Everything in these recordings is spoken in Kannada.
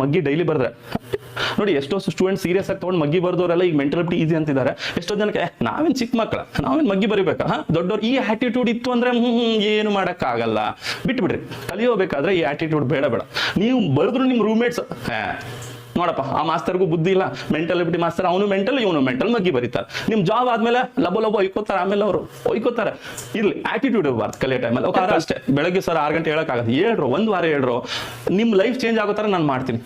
ಮಗ್ಗಿ ಡೈಲಿ ಬರ್ದ್ರೆ. ನೋಡಿ, ಎಷ್ಟೋ ಸ್ಟೂಡೆಂಟ್ ಸೀರಿಯಸ್ ಆಗಿ ತಗೊಂಡು ಮಗ್ಗಿ ಬರ್ದವರೆಲ್ಲ ಈಗ ಮೆಂಟಲಿಟಿ ಈಸಿ ಅಂತಿದ್ದಾರೆ. ಎಷ್ಟೋ ಜನಕ್ಕೆ ನಾವೇನು ಚಿಕ್ಕ ಮಕ್ಕಳ ನಾವೇನು ಮಗ್ಗಿ ಬರಿಬೇಕಾ? ದೊಡ್ಡವ್ರು ಈ ಆಟಿಟ್ಯೂಡ್ ಇತ್ತು ಅಂದ್ರೆ ಏನು ಮಾಡೋಕ್ಕಾಗಲ್ಲ. ಬಿಟ್ಬಿಡ್ರಿ. ಕಲಿಯೋಬೇಕಾದ್ರೆ ಈ ಆಟಿಟ್ಯೂಡ್ ಬೇಡ ಬೇಡ. ನೀವು ಬರೆದ್ರು ನಿಮ್ ರೂಮ್ಮೇಟ್ಸ್ ನೋಡಪ್ಪ, ಆ ಮಾಸ್ತರ್ಗೂ ಬುದ್ಧಿ ಇಲ್ಲ. ಮೆಂಟಲಿಬಿಟಿ ಮಾಸ್ತರ್ ಅವನು ಮೆಂಟಲ್ ಇವನು ಮೆಂಟಲ್ ಮಗ್ಗಿ ಬರೀತಾರೆ. ನಿಮ್ ಜಾಬ್ ಆದ್ಮೇಲೆ ಲಬ ಲಬ ಒಯ್ಕೋತಾರೆ, ಆಮೇಲೆ ಅವರು ಒಯ್ಕೋತಾರೆ. ಇರ್ಲಿ ಆಟಿಟ್ಯೂಡ್ ಇರಬಾರ್ದು ಕಲಿಯೋ ಟೈಮಲ್ಲಿ ಓಕೆ ಅಷ್ಟೇ. ಬೆಳಗ್ಗೆ ಸರ್ ಆರು ಗಂಟೆ ಹೇಳಕ್ಕಾಗತ್ತೆ ಹೇಳ್ರು, ಒಂದು ವಾರ ಹೇಳ್ರು ನಿಮ್ಮ ಲೈಫ್ ಚೇಂಜ್ ಆಗೋ ನಾನು ಮಾಡ್ತೀನಿ.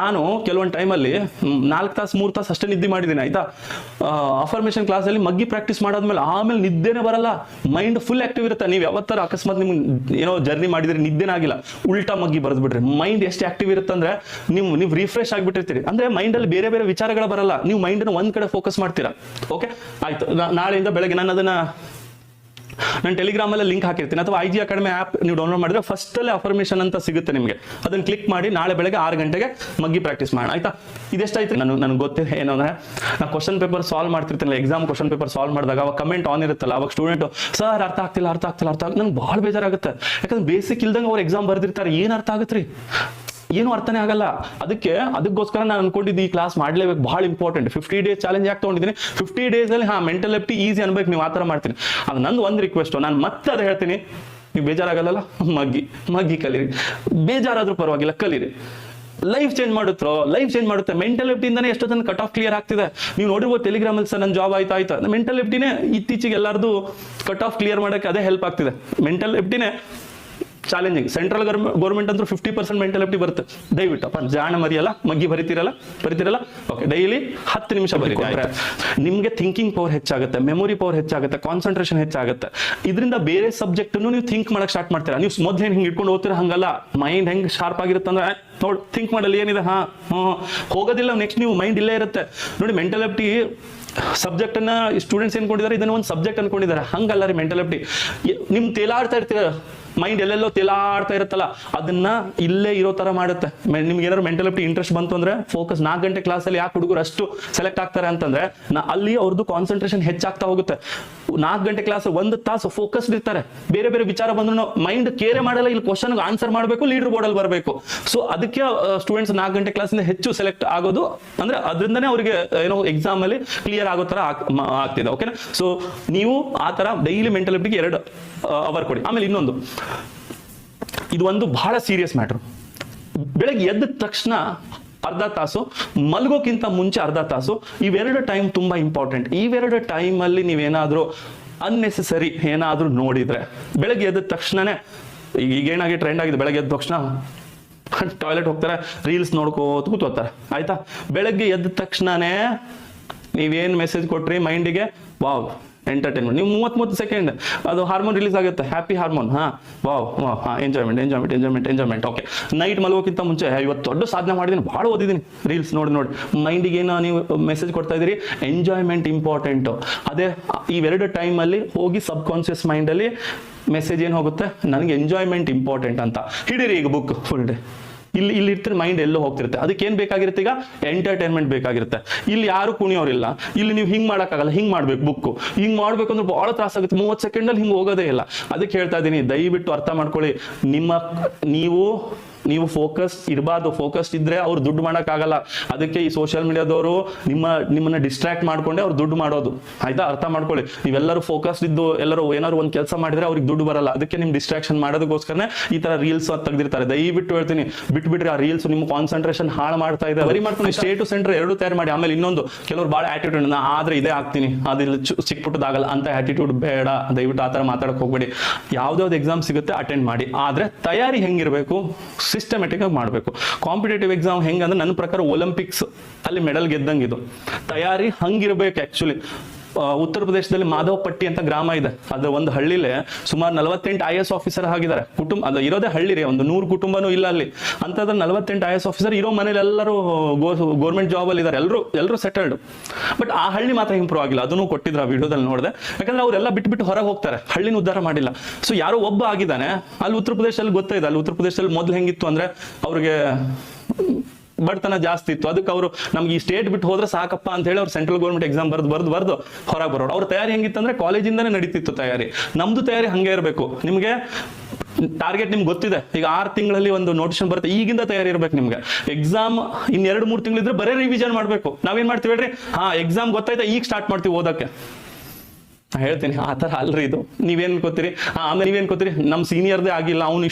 ನಾನು ಕೆಲವೊಂದು ಟೈಮಲ್ಲಿ ನಾಲ್ಕು ತಾಸು, ಮೂರು ತಾಸು ಅಷ್ಟೇ ನಿದ್ದೆ ಮಾಡಿದ್ದೀನಿ, ಆಯ್ತಾ? ಅಫರ್ಮೇಷನ್ ಕ್ಲಾಸಲ್ಲಿ ಮಗ್ಗಿ ಪ್ರಾಕ್ಟೀಸ್ ಮಾಡಾದ್ಮೇಲೆ ಆಮೇಲೆ ನಿದ್ದೆನೇ ಬರಲ್ಲ. ಮೈಂಡ್ ಫುಲ್ ಆಕ್ಟಿವ್ ಇರುತ್ತೆ. ನೀವು ಯಾವತ್ತರ ಅಕಸ್ಮಾತ್ ನಿಮ್ಗೆ ಏನೋ ಜರ್ನಿ ಮಾಡಿದ್ರೆ ನಿದ್ದೆನೇ ಆಗಿಲ್ಲ. ಉಲ್ಟಾ ಮಗ್ಗಿ ಬರೆದ್ಬಿಟ್ರಿ ಮೈಂಡ್ ಎಷ್ಟು ಆಕ್ಟಿವ್ ಇರುತ್ತೆ ಅಂದ್ರೆ ನೀವು ನೀವು ರಿಫ್ರೆಶ್ ಆಗಿಬಿಟ್ಟಿರ್ತೀರಿ. ಅಂದ್ರೆ ಮೈಂಡ್ ಅಲ್ಲಿ ಬೇರೆ ಬೇರೆ ವಿಚಾರಗಳು ಬರಲ್ಲ. ನೀವು ಮೈಂಡ್ ಒಂದ್ ಕಡೆ ಫೋಕಸ್ ಮಾಡ್ತೀರಾ? ಓಕೆ ಆಯ್ತು. ನಾಳೆಯಿಂದ ಬೆಳಗ್ಗೆ ನಾನು ಅದನ್ನ ನಾನು ಟೆಲಿಗ್ರಾಮ್ ಅಲ್ಲಿ ಲಿಂಕ್ ಹಾಕಿರ್ತೀನಿ. ಅಥವಾ ಐ ಅಕಾಡೆಮಿ ಆಪ್ ನೀವು ಡೌನ್ಲೋಡ್ ಮಾಡಿದ್ರೆ ಫಸ್ಟ್ ಅಲ್ಲಿ ಅಫರ್ಮೇಶನ್ ಅಂತ ಸಿಗುತ್ತೆ ನಿಮಗೆ. ಅದನ್ನ ಕ್ಲಿಕ್ ಮಾಡಿ ನಾಳೆ ಬೆಳಗ್ಗೆ ಆರು ಗಂಟೆಗೆ ಮಗ್ಗಿ ಪ್ರಾಕ್ಟೀಸ್ ಮಾಡೋಣ. ಆಯ್ತಾ? ಇದೆಷ್ಟಾಯ್ತು? ನಾನು, ನನಗೆ ಗೊತ್ತಿದೆ ಏನು ಅಂದ್ರೆ ನಾನು ಕ್ವಶನ್ ಪೇಪರ್ ಸಾಲ್ವ್ ಮಾಡ್ತಿರ್ತೀನಿ ಎಕ್ಸಾಮ್ ಕ್ವಶನ್ ಪೇಪರ್ ಸಾಲ್ವ್ ಮಾಡಿದಾಗ ಅವಾಗ ಕಮೆಂಟ್ ಆನ್ ಇರುತ್ತಲ್ಲ. ಅವಾಗ ಸ್ಟೂಡೆಂಟ್ ಸರ್ ಅರ್ಥ ಆಗ್ತಿಲ್ಲ ಅರ್ಥ ಆಗ್ತಿಲ್ಲ ಅರ್ಥ ಆಗ್ತಿಲ್ಲ ನಂಗೆ ಭಾಳ ಬೇಜಾರಾಗುತ್ತೆ. ಯಾಕಂದ್ರೆ ಬೇಸಿಕ್ ಇಲ್ದಂಗೆ ಅವ್ರು ಎಕ್ಸಾಮ್ ಬರ್ದಿರ್ತಾರೆ. ಏನು ಅರ್ಥ ಆಗತ್ರಿ ಏನು ಅರ್ಥನೇ ಆಗಲ್ಲ. ಅದಕ್ಕೆ ಅದಕ್ಕೋಸ್ಕರ ನಾನು ಅನ್ಕೊಂಡಿದ್ದು ಈ ಕ್ಲಾಸ್ ಮಾಡ್ಲೇಬೇಕು. ಬಹಳ ಇಂಪಾರ್ಟೆಂಟ್ ಫಿಫ್ಟಿ ಡೇಸ್ ಚಾಲೆಂಜ್ ಯಾಕೆ ತೊಗೊಂಡಿದ್ದೀನಿ? ಫಿಫ್ಟಿ ಡೇಸ್ ಅಲ್ಲಿ ಹಾ ಮೆಂಟಲ್ ಎಫ್ಟಿ ಈಸಿ ಅನ್ಬೇಕು, ನೀವು ಆ ಥರ ಮಾಡ್ತೀನಿ. ಅದು ನಂದು ಒಂದು ರಿಕ್ವೆಸ್ಟ್ ನಾನು ಮತ್ತೆ ಅದು ಹೇಳ್ತೀನಿ. ನೀವು ಬೇಜಾರಾಗಲ್ಲ ಮಗ್ಗಿ ಮಗ್ಗಿ ಕಲೀರಿ. ಬೇಜಾರಾದ್ರೂ ಪರವಾಗಿಲ್ಲ, ಕಲೀರಿ. ಲೈಫ್ ಚೇಂಜ್ ಮಾಡುತ್ತೋ? ಲೈಫ್ ಚೇಂಜ್ ಮಾಡುತ್ತೆ. ಮೆಂಟಲ್ ಇಂದಾನೆ ಎಷ್ಟೋ ತನಕ ಕಟ್ ಆಫ್ ಕ್ಲಿಯರ್ ಆಗ್ತಿದೆ. ನೀವು ನೋಡಿರ್ಬೋದು ಟೆಲಿಗ್ರಾಮಲ್ಲಿ ಸರ್ ನನ್ನ ಜಾಬ್ ಆಯ್ತಾ ಆಯ್ತಾ. ಮೆಂಟಲ್ ಎಫ್ಟಿನೇ ಇತ್ತೀಚೆಗೆ ಎಲ್ಲರದು ಕಟ್ ಆಫ್ ಕ್ಲಿಯರ್ ಮಾಡೋಕೆ ಅದೇ ಹೆಲ್ಪ್ ಆಗ್ತಿದೆ. ಮೆಂಟಲ್ ಎಫ್ಟಿನೇ ಚಾಲೆಂಜಿಂಗ್ ಸೆಂಟ್ರಲ್ ಗೌರ್ಮೆಂಟ್ ಅಂತೂ ಫಿಫ್ಟಿ ಪರ್ಸೆಂಟ್ ಮೆಂಟಾಲಿಟಿ ಬರುತ್ತೆ. ದಯವಿಟ್ಟು ಅಪ್ಪ ಜಾಣ ಮರಿಯಲ್ಲ ಮಗ್ಗಿ ಬರೀತಿರಲ್ಲ ಬರಿತೀರಲ್ಲ? ಓಕೆ ಡೈಲಿ ಹತ್ತು ನಿಮಿಷ ಬರೀತಾರೆ ನಿಮಗೆ ಥಿಂಕಿಂಗ್ ಪವರ್ ಹೆಚ್ಚಾಗುತ್ತೆ ಮೆಮೊರಿ ಪವರ್ ಹೆಚ್ಚಾಗುತ್ತೆ ಕಾನ್ಸಂಟ್ರೇಷನ್ ಹೆಚ್ಚಾಗುತ್ತೆ. ಇದರಿಂದ ಬೇರೆ ಸಬ್ಜೆಕ್ಟ್ ನೀವು ಥಿಂಕ್ ಮಾಡಕ್ ಸ್ಟಾರ್ಟ್ ಮಾಡ್ತೀರಾ? ನೀವು ಮೊದ್ಲು ಹಿಂಗೆ ಇಟ್ಕೊಂಡು ಓದ್ತೀರಾ? ಹಂಗಲ್ಲ. ಮೈಂಡ್ ಹೆಂಗ್ ಶಾರ್ಪ್ ಆಗಿರುತ್ತೆ ಅಂದ್ರೆ ನೋಡಿ ಥಿಂಕ್ ಮಾಡಲಿ ಏನಿದೆ? ಹಾ ಹೋಗೋದಿಲ್ಲ ನೆಕ್ಸ್ಟ್ ನೀವು ಮೈಂಡ್ ಇಲ್ಲೇ ಇರುತ್ತೆ. ನೋಡಿ ಮೆಂಟಾಲಿಟಿ ಸಬ್ಜೆಕ್ಟ್ ಅನ್ನ ಸ್ಟೂಡೆಂಟ್ಸ್ ಏನ್ಕೊಂಡಿದ್ದಾರೆ ಇದನ್ನ ಒಂದು ಸಬ್ಜೆಕ್ಟ್ ಅನ್ಕೊಂಡಿದ್ದಾರೆ. ಹಂಗಲ್ಲ ರೀ ಮೆಂಟಾಲಿಟಿ ನಿಮ್ ತೇಲಾಡ್ತಾ ಇರ್ತೀರ. ಮೈಂಡ್ ಎಲ್ಲೆಲ್ಲೋ ತಿಲಾಡ್ತಾ ಇರುತ್ತಲ್ಲ, ಅದನ್ನ ಇಲ್ಲೇ ಇರೋ ತರ ಮಾಡುತ್ತೆ. ನಿಮ್ಗೆ ಏನಾದ್ರು ಮೆಂಟಲ್ ಎಫ್ಟಿ ಇಂಟ್ರೆಸ್ಟ್ ಬಂತು ಅಂದ್ರೆ ಫೋಕಸ್ ನಾಲ್ಕು ಗಂಟೆ ಕ್ಲಾಸಲ್ಲಿ ಯಾಕೆ ಹುಡುಗರು ಅಷ್ಟು ಸೆಲೆಕ್ಟ್ ಆಗ್ತಾರೆ ಅಂತಂದ್ರೆ, ನಾ ಅಲ್ಲಿ ಅವ್ರದ್ದು ಕಾನ್ಸಂಟ್ರೇಷನ್ ಹೆಚ್ಚಾಗ್ತಾ ಹೋಗುತ್ತೆ. ನಾಲ್ಕು ಗಂಟೆ ಕ್ಲಾಸ್ ಒಂದು ತಾಸು ಫೋಕಸ್ಡ್ ಇರ್ತಾರೆ. ಬೇರೆ ಬೇರೆ ವಿಚಾರ ಬಂದ್ರು ಮೈಂಡ್ ಕೇರೆ ಮಾಡಲ್ಲ, ಇಲ್ಲಿ ಕ್ವಶನ್ ಆನ್ಸರ್ ಮಾಡಬೇಕು ಲೀಡರ್ ಬೋರ್ಡ್ ಅಲ್ಲಿ ಬರಬೇಕು. ಸೊ ಅದಕ್ಕೆ ಸ್ಟೂಡೆಂಟ್ಸ್ ನಾಲ್ಕು ಗಂಟೆ ಕ್ಲಾಸಿಂದ ಹೆಚ್ಚು ಸೆಲೆಕ್ಟ್ ಆಗೋದು ಅಂದ್ರೆ ಅದರಿಂದನೇ ಅವರಿಗೆ ಏನೋ ಎಕ್ಸಾಮ್ ಅಲ್ಲಿ ಕ್ಲಿಯರ್ ಆಗೋ ತರ ಆಗ್ತಿದೆ ಓಕೆನಾ ಸೊ ನೀವು ಆ ತರ ಡೈಲಿ ಮೆಂಟಲ್ ಎಫ್ಟಿಗೆ ಎರಡು ಅವರ್ ಕೊಡಿ. ಆಮೇಲೆ ಇನ್ನೊಂದು. ಇದು ಒಂದು ಬಹಳ ಸೀರಿಯಸ್ ಮ್ಯಾಟರ್ ಬೆಳಗ್ಗೆ ಎದ್ದ ತಕ್ಷಣ ಅರ್ಧ ತಾಸು, ಮಲ್ಗೋಕ್ಕಿಂತ ಮುಂಚೆ ಅರ್ಧ ತಾಸು, ಇವೆರಡು ಟೈಮ್ ತುಂಬಾ ಇಂಪಾರ್ಟೆಂಟ್ ಇವೆರಡು ಟೈಮಲ್ಲಿ ನೀವೇನಾದ್ರೂ ಅನ್ನೆಸೆಸರಿ ಏನಾದರೂ ನೋಡಿದ್ರೆ, ಬೆಳಗ್ಗೆ ಎದ್ದ ತಕ್ಷಣನೇ, ಈಗ ಏನಾಗಿ ಟ್ರೆಂಡ್ ಆಗಿದೆ, ಬೆಳಗ್ಗೆ ಎದ್ದ ತಕ್ಷಣ ಟಾಯ್ಲೆಟ್ ಹೋಗ್ತಾರೆ ರೀಲ್ಸ್ ನೋಡ್ಕೋತ ಕೂತ್ಕೋತಾರೆ ಆಯ್ತಾ? ಬೆಳಗ್ಗೆ ಎದ್ದ ತಕ್ಷಣನೇ ನೀವೇನು ಮೆಸೇಜ್ ಕೊಟ್ರಿ ಮೈಂಡಿಗೆ ವಾವ್ ಎಂಟರ್ಟೈನ್ಮೆಂಟ್ ನೀವು ಮೂವತ್ತ್ ಮೂವತ್ತು ಸೆಕೆಂಡ್ ಅದು ಹಾರ್ಮೋನ್ ರಿಲೀಸ್ ಆಗುತ್ತೆ. ಹ್ಯಾಪಿ ಹಾರ್ಮೋನ್ ಹಾ. ವಾವ್ ಹಾ enjoyment enjoyment enjoyment enjoyment okay night ಮಲಗೋಕ್ಕಿಂತ ಮುಂಚೆ "ಹೇ, ಇವತ್ತು ದೊಡ್ಡ ಸಾಧನೆ ಮಾಡಿದ್ದೀನಿ ಭಾಳ ಓದಿದ್ದೀನಿ ರೀಲ್ಸ್ ನೋಡಿ ನೋಡಿ. ಮೈಂಡಿಗೆ ಏನೋ ನೀವು ಮೆಸೇಜ್ ಕೊಡ್ತಾ ಇದ್ದೀರಿ. ಎಂಜಾಯ್ಮೆಂಟ್ ಇಂಪಾರ್ಟೆಂಟು ಅದೇ ಇವೆರಡು ಟೈಮಲ್ಲಿ ಹೋಗಿ ಸಬ್ ಕಾನ್ಷಿಯಸ್ ಮೈಂಡಲ್ಲಿ ಮೆಸೇಜ್ ಏನು ಹೋಗುತ್ತೆ? ನನಗೆ ಎಂಜಾಯ್ಮೆಂಟ್ ಇಂಪಾರ್ಟೆಂಟ್ ಅಂತ. ಹಿಡೀರಿ ಈಗ ಬುಕ್ ಫುಲ್ ಡೇ ಇಲ್ಲಿ ಇಲ್ಲಿ ಇರ್ತಾರೆ ಮೈಂಡ್ ಎಲ್ಲೋ ಹೋಗ್ತಿರುತ್ತೆ. ಅದಕ್ಕೆ ಏನ್ ಬೇಕಾಗಿರುತ್ತೆ ಈಗ? ಎಂಟರ್ಟೈನ್ಮೆಂಟ್ ಬೇಕಾಗಿರುತ್ತೆ. ಇಲ್ಲಿ ಯಾರು ಕುಣಿಯೋರಿಲ್ಲ. ಇಲ್ಲಿ ನೀವು ಹಿಂಗ್ ಮಾಡೋಕ್ಕಾಗಲ್ಲ. ಹಿಂಗ್ ಮಾಡ್ಬೇಕು ಬುಕ್ ಹಿಂಗ್ ಮಾಡ್ಬೇಕು ಅಂದ್ರೆ ಬಹಳ ತ್ರಾಸಾಗುತ್ತೆ ಮೂವತ್ತು ಸೆಕೆಂಡ್ ಅಲ್ಲಿ ಹಿಂಗ್ ಹೋಗೋದೇ ಇಲ್ಲ. ಅದಕ್ಕೆ ಹೇಳ್ತಾ ಇದ್ದೀನಿ, ದಯವಿಟ್ಟು ಅರ್ಥ ಮಾಡ್ಕೊಳ್ಳಿ. ನಿಮ್ಮ, ನೀವು ನೀವು ಫೋಕಸ್ ಇರಬಾರ್ದು ಫೋಕಸ್ ಇದ್ರೆ ಅವ್ರು ದುಡ್ಡು ಮಾಡೋಕ್ಕಾಗಲ್ಲ. ಅದಕ್ಕೆ ಈ ಸೋಷಿಯಲ್ ಮೀಡಿಯಾದವರು ನಿಮ್ಮ ನಿಮ್ಮನ್ನ ಡಿಸ್ಟ್ರಾಕ್ಟ್ ಮಾಡ್ಕೊಂಡೆ ಅವ್ರು ದುಡ್ಡು ಮಾಡೋದು. ಆಯ್ತಾ? ಅರ್ಥ ಮಾಡ್ಕೊಳ್ಳಿ. ನೀವೆಲ್ಲರೂ ಫೋಕಸ್ ಇದ್ದು ಎಲ್ಲರೂ ಏನಾದ್ರು ಒಂದು ಕೆಲಸ ಮಾಡಿದ್ರೆ ಅವ್ರಿಗೆ ದುಡ್ಡು ಬರಲ್ಲ. ಅದಕ್ಕೆ ನಿಮ್ ಡಿಸ್ಟ್ರಾಕ್ಷನ್ ಮಾಡೋದಕ್ಕೋಸ್ಕರನೇ ಈ ತರ ರೀಲ್ಸ್ ತೆಗೆದಿರ್ತಾರೆ. ದಯವಿಟ್ಟು ಹೇಳ್ತೀನಿ. ಬಿಟ್ಬಿಟ್ರೆ ಆ ರೀಲ್ಸ್ ನಿಮ್ಮ ಕಾನ್ಸಂಟ್ರೇಷನ್ ಹಾಳು ಮಾಡ್ತಾ ಇದೆ. ಬರಿ ಮಾಡ್ಕೊಂಡು ಸ್ಟೇಟ್ ಟು ಸೆಂಟರ್ ಎರಡು ತಯಾರು ಮಾಡಿ. ಆಮೇಲೆ ಇನ್ನೊಂದು ಕೆಲವರು ಭಾಳ ಆಟಿಟ್ಯೂಡ್ ನಾ ಆದ್ರೆ ಇದೇ ಆಗ್ತೀನಿ ಅದಿಲ್ಲ ಸಿಕ್ಬಿಟ್ಟದಾಗಲ್ಲ. ಅಂತ ಆಟಿಟ್ಯೂಡ್ ಬೇಡ. ದಯವಿಟ್ಟು ಆ ತರ ಮಾತಾಡಕ್ ಹೋಗ್ಬೇಡಿ. ಯಾವ್ದಾವ್ದು ಎಕ್ಸಾಮ್ ಸಿಗುತ್ತೆ ಅಟೆಂಡ್ ಮಾಡಿ. ಆದ್ರೆ ತಯಾರಿ ಹೆಂಗಿರ್ಬೇಕು? ಸಿಸ್ಟಮೆಟಿಕ್ ಆಗಿ ಮಾಡಬೇಕು. ಕಾಂಪಿಟೇಟಿವ್ ಎಕ್ಸಾಮ್ ಹೆಂಗಂದ್ರೆ ನನ್ನ ಪ್ರಕಾರ ಒಲಿಂಪಿಕ್ಸ್ ಅಲ್ಲಿ ಮೆಡಲ್ ಗೆದ್ದಂಗೆ ಇದು. ತಯಾರಿ ಹಂಗಿರ್ಬೇಕು ಆಕ್ಚುಲಿ ಉತ್ತರ ಪ್ರದೇಶದಲ್ಲಿ ಮಾಧವಪಟ್ಟಿ ಅಂತ ಗ್ರಾಮ ಇದೆ. ಅದ್ರ ಒಂದು ಹಳ್ಳಿಲೆ ಸುಮಾರು ನಲವತ್ತೆಂಟು ಐ ಎಸ್ ಆಫೀಸರ್ ಆಗಿದ್ದಾರೆ. ಕುಟುಂಬ, ಅದು ಇರೋದೇ ಹಳ್ಳಿ ರೀ, ಒಂದು ನೂರು ಕುಟುಂಬನೂ ಇಲ್ಲ ಅಲ್ಲಿ. ಅಂತಂದ್ರೆ ನಲವತ್ತೆಂಟು ಐ ಎಸ್ ಆಫೀಸರ್ ಇರೋ ಮನೇಲಿ ಎಲ್ಲರೂ ಗೌರ್ಮೆಂಟ್ ಜಾಬ್ ಅಲ್ಲಿ ಇದ್ದಾರೆ. ಎಲ್ಲರೂ ಎಲ್ಲರೂ ಸೆಟಲ್ಡ್ ಬಟ್ ಆ ಹಳ್ಳಿ ಮಾತ್ರ ಇಂಪ್ರೂವ್ ಆಗಿಲ್ಲ. ಅದನ್ನು ಕೊಟ್ಟಿದ್ರು ಆ ವಿಡಿಯೋದಲ್ಲಿ ನೋಡಿದೆ. ಯಾಕಂದ್ರೆ ಅವರೆಲ್ಲ ಬಿಟ್ಬಿಟ್ಟು ಹೊರಗೆ ಹೋಗ್ತಾರೆ. ಹಳ್ಳಿನ ಉದ್ಧಾರ ಮಾಡಿಲ್ಲ. ಸೊ ಯಾರೋ ಒಬ್ಬ ಆಗಿದ್ದಾನೆ, ಅಲ್ಲಿ ಉತ್ತರ ಪ್ರದೇಶದಲ್ಲಿ ಗೊತ್ತಾಯ್ತು ಅಲ್ಲಿ ಉತ್ತರ ಪ್ರದೇಶದಲ್ಲಿ ಮೊದಲು ಹೆಂಗಿತ್ತು ಅಂದ್ರೆ ಅವ್ರಿಗೆ ಬಡತನ ಜಾಸ್ತಿ ಇತ್ತು. ಅದಕ್ಕೆ ಅವರು ನಮ್ಗೆ ಈ ಸ್ಟೇಟ್ ಬಿಟ್ಟು ಹೋದ್ರೆ ಸಾಕಪ್ಪ ಅಂತ ಹೇಳಿ ಅವ್ರು ಸೆಂಟ್ರಲ್ ಗೌರ್ಮೆಂಟ್ ಎಕ್ಸಾಮ್ ಬರ್ದು ಬರ್ದು ಬರ್ದು ಹೊರಗೆ ಬರೋರು. ಅವ್ರ ತಯಾರಿ ಹೆಂಗಿತ್ತಂದ್ರೆ ಕಾಲೇಜಿಂದನೇ ನಡೀತಿತ್ತು ತಯಾರಿ. ನಮ್ದು ತಯಾರಿ ಹಂಗೆ ಇರಬೇಕು. ನಿಮಗೆ ಟಾರ್ಗೆಟ್ ನಿಮ್ಗೆ ಗೊತ್ತಿದೆ. ಈಗ ಆರು ತಿಂಗಳಲ್ಲಿ ಒಂದು ನೋಟಿಸ್ ಬರುತ್ತೆ. ಈಗಿಂದ ತಯಾರಿ ಇರಬೇಕು ನಿಮ್ಗೆ. ಎಕ್ಸಾಮ್ ಇನ್ ಎರಡು ಮೂರು ತಿಂಗಳಿದ್ರೆ ಬರೀ ರಿವಿಷನ್ ಮಾಡಬೇಕು. ನಾವೇನ್ ಮಾಡ್ತೀವಿ ಹೇಳ್ರಿ? ಹಾ ಎಕ್ಸಾಮ್ ಗೊತ್ತಾಯ್ತಾ? ಈಗ ಸ್ಟಾರ್ಟ್ ಮಾಡ್ತೀವಿ ಓದಕ್ಕೆ. ಹೇಳ್ತೀನಿ, ಆ ಥರ ಅಲ್ರಿ ಇದು. ನೀವೇನ್ ಕೊತ್ತೀರಿ ಆಮೇಲೆ ನೀವೇನ್ ಕೊತ್ತೀರಿ ನಮ್ಮ ಸೀನಿಯರ್ದೇ ಆಗಿಲ್ಲ, ಅವ್ನು